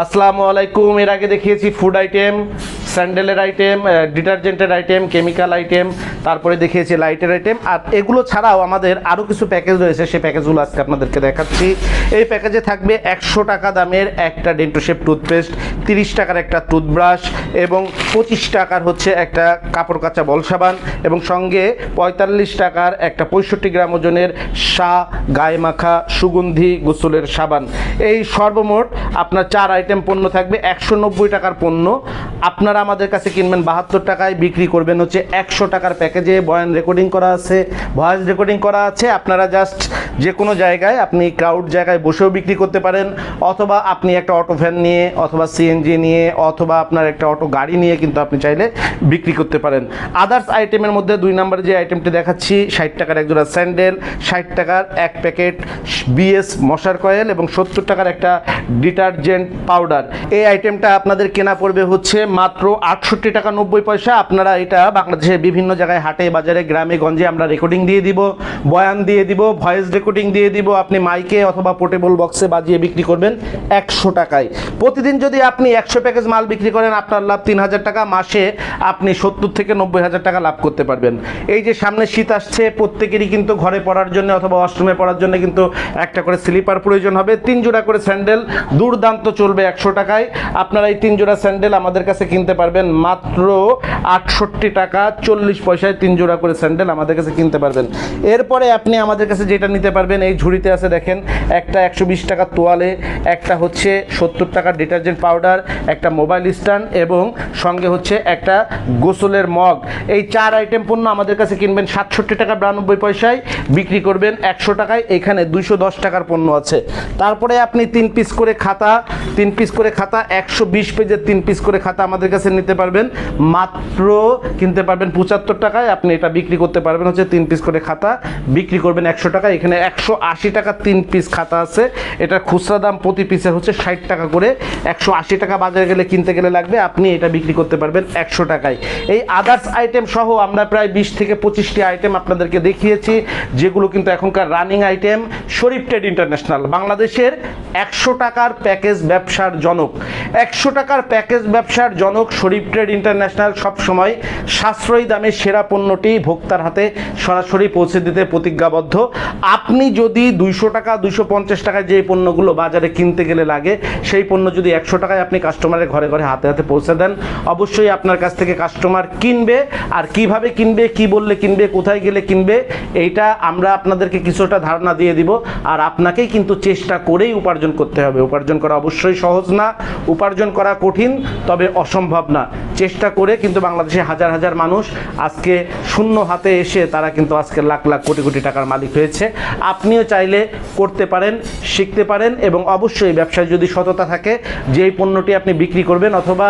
আসসালামু আলাইকুম। এর আগে দেখিয়েছি ফুড আইটেম স্যান্ডেলের আইটেম ডিটারজেন্টের আইটেম কেমিক্যাল আইটেম তারপরে দেখিয়েছি লাইটের আইটেম আর এগুলো ছাড়াও আমাদের আরও কিছু প্যাকেজ রয়েছে, সেই প্যাকেজগুলো আজকে আপনাদেরকে দেখাচ্ছি। এই প্যাকেজে থাকবে একশো টাকা দামের একটা ডেন্টোশেপ টুথপেস্ট তিরিশ টাকার একটা টুথব্রাশ এবং পঁচিশ টাকার হচ্ছে একটা কাপড় কাচা বল সাবান এবং সঙ্গে পঁয়তাল্লিশ টাকার একটা পঁয়ষট্টি গ্রাম ওজনের শাহ গায়ে মাখা সুগন্ধি গোসলের সাবান। এই সর্বমোট আপনার চার আইটেম পণ্য থাকবে একশো নব্বই টাকার পণ্য। আপনারা আমাদের কাছে কিনবেন বাহাত্তর টাকায়, বিক্রি করবেন হচ্ছে একশো টাকার প্যাকেজে। বয়ান রেকর্ডিং করা আছে, ভয়েস রেকর্ডিং করা আছে। আপনারা জাস্ট যে কোনো জায়গায় আপনি ক্রাউড জায়গায় বসেও বিক্রি করতে পারেন, অথবা আপনি একটা অটো ভ্যান নিয়ে, অথবা সিএনজি নিয়ে, অথবা আপনার একটা অটো গাড়ি নিয়ে কিন্তু আপনি চাইলে বিক্রি করতে পারেন। আদার্স আইটেমের মধ্যে দুই নম্বরে যে আইটেমটি দেখাচ্ছি, ষাট টাকার এক জোড়া স্যান্ডেল, ষাট টাকার এক প্যাকেট বিএস মশার কয়েল এবং সত্তর টাকার একটা ডিটারজেন্ট পাউডার। এই আইটেমটা আপনাদের কেনা পড়বে হচ্ছে মাত্র আটষট্টি টাকা নব্বই পয়সা। আপনারা এটা বাংলাদেশের বিভিন্ন জায়গায় হাটে, বাজারে, গ্রামে, গঞ্জে আমরা রেকর্ডিং দিয়ে দিব, বয়ান দিয়ে দিব ভয়েস রেকর্ডিং দিয়ে দিব। আপনি মাইকে অথবা পোর্টেবল বক্সে বাজিয়ে বিক্রি করবেন একশো টাকায়। প্রতিদিন যদি আপনি একশো প্যাকেজ মাল বিক্রি করেন, আপনার লাভ তিন হাজার টাকা। মাসে আপনি সত্তর থেকে নব্বই হাজার টাকা লাভ করতে পারবেন। এই যে সামনে শীত আসছে, প্রত্যেকেরই কিন্তু ঘরে পড়ার জন্য অথবা ওয়াশরুমে পড়ার জন্য কিন্তু একটা করে স্লিপার প্রয়োজন হবে। তিন জোড়া করে স্যান্ডেল দুর্দান্ত চলবে একশো টাকায়। আপনারা এই তিন জোড়া স্যান্ডেল আমাদের কাছে কিনতে পারবেন মাত্র আটষট্টি টাকা, চল্লিশ পয়সায় তিন জোড়া করে স্যান্ডেল আমাদের কাছে কিনতে পারবেন। এরপরে আপনি আমাদের কাছে যেটা নিতে পারবেন, এই ঝুড়িতে আছে দেখেন, একটা একশো বিশ টাকার তোয়ালে, একটা হচ্ছে সত্তর টাকা ডিটারজেন্ট পাউডার, একটা মোবাইল স্ট্যান্ড এবং সঙ্গে হচ্ছে একটা গোসলের মগ। এই চার আইটেম পণ্য আমাদের কাছে কিনবেন, সাতষট্টি টাকা বিরানব্বই পয়সায় বিক্রি করবেন একশো টাকায়, এখানে দুইশো দশ টাকার পণ্য আছে। তারপরে আপনি তিন পিস করে খাতা, তিন পিস করে খাতা, একশো বিশ পেজের তিন পিস করে খাতা আমাদের কাছে নিতে পারবেন। মাত্র কিনতে পারবেন পঁচাত্তর টাকায়। আপনি এটা বিক্রি করতে পারবেন হচ্ছে তিন পিস করে খাতা। বিক্রি করবেন একশো টাকা এখানে একশো আশি টাকা তিন পিস খাতা আছে। এটা খুচরা দাম প্রতি পিসের হচ্ছে ষাট টাকা করে। একশো আশি টাকা বাজারে গেলে, কিনতে গেলে লাগবে। আপনি এটা বিক্রি করতে পারবেন একশো টাকায়। এই আদার্স আইটেম সহ আমরা প্রায় বিশ থেকে পঁচিশটি আইটেম আপনাদেরকে দেখিয়েছি, যেগুলো কিন্তু এখনকার running item Sharif trade international বাংলাদেশের একশো টাকার প্যাকেজ ব্যবসার জনক। একশো টাকার প্যাকেজ ব্যবসার জনক শরীফ ট্রেড ইন্টারন্যাশনাল সবসময় সাশ্রয়ী দামে সেরা পণ্যটি ভোক্তার হাতে সরাসরি পৌঁছে দিতে প্রতিজ্ঞাবদ্ধ। আপনি যদি দুইশো টাকা, দুইশো পঞ্চাশ টাকায় যে পণ্যগুলো বাজারে কিনতে গেলে লাগে, সেই পণ্য যদি একশো টাকায় আপনি কাস্টমারের ঘরে ঘরে হাতে হাতে পৌঁছে দেন, অবশ্যই আপনার কাছ থেকে কাস্টমার কিনবে। আর কীভাবে কিনবে, কি বললে কিনবে, কোথায় গেলে কিনবে, এইটা আমরা আপনাদেরকে কিছুটা ধারণা দিয়ে দিব। আর আপনাকেই কিন্তু চেষ্টা করেই উপার্জন করতে হবে। উপার্জন করা অবশ্যই সহজ না, উপার্জন করা কঠিন, তবে অসম্ভব না। চেষ্টা করে কিন্তু বাংলাদেশে হাজার হাজার মানুষ আজকে শূন্য হাতে এসে তারা কিন্তু আজকে লাখ লাখ কোটি কোটি টাকার মালিক হয়েছে। আপনিও চাইলে করতে পারেন, শিখতে পারেন এবং অবশ্যই ব্যবসায় যদি সততা থাকে, যেই পণ্যটি আপনি বিক্রি করবেন অথবা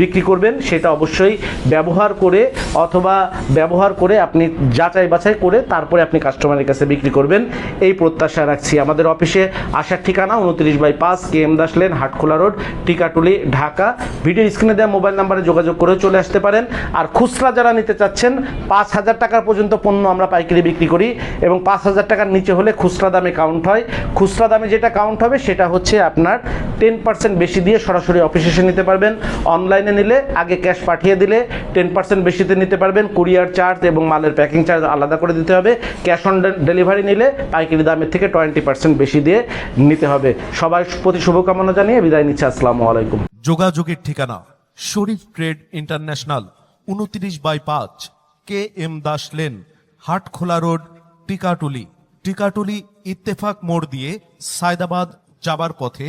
বিক্রি করবেন, সেটা অবশ্যই ব্যবহার করে অথবা ব্যবহার করে আপনি যাচাই বাছাই করে তারপরে আপনি কাস্টমারের কাছে বিক্রি করবেন। এই প্রত্যাশা রাখছি। আমাদের অফিসে আসার ঠিকানা উনত্রিশ বাই পাঁচ K M Das lane, Hatkhola road, Tikatuli, Dhaka. Video স্ক্রিনে দেওয়া মোবাইল নাম্বারে যোগাযোগ করে চলে আসতে পারেন। আর খুচরা যারা নিতে চাচ্ছেন, পাঁচ হাজার টাকার পর্যন্ত পণ্য আমরা পাইকারি বিক্রি করি এবং পাঁচ হাজার টাকার নিচে হলে খুচরা দামে কাউন্ট হয়। খুচরা দামে যেটা কাউন্ট হবে, সেটা হচ্ছে আপনার টেন পার্সেন্ট বেশি দিয়ে সরাসরি অফিসে এসে নিতে পারবেন। অনলাইনে নিলে আগে ক্যাশ পাঠিয়ে দিলে টেন পার্সেন্ট বেশিতে নিতে পারবেন। কুরিয়ার চার্জ এবং মালের প্যাকিং চার্জ আলাদা করে দিতে হবে। ক্যাশ অন ডেলিভারি নিলে পাইকারি দামের থেকে টোয়েন্টি পার্সেন্ট বেশি দিয়ে নিতে হবে। সবাই প্রতি শুভকামনা জানিয়ে বিদায় নিচ্ছে। আসসালামু আলাইকুম। যোগাযোগের ঠিকানা শরীফ ট্রেড ইন্টারন্যাশনাল, উনত্রিশ বাই পাঁচ, K M Das lane, Hatkhola road, Tikatuli. Tikatuli Ittefaq মোড় দিয়ে সায়দাবাদ যাবার পথে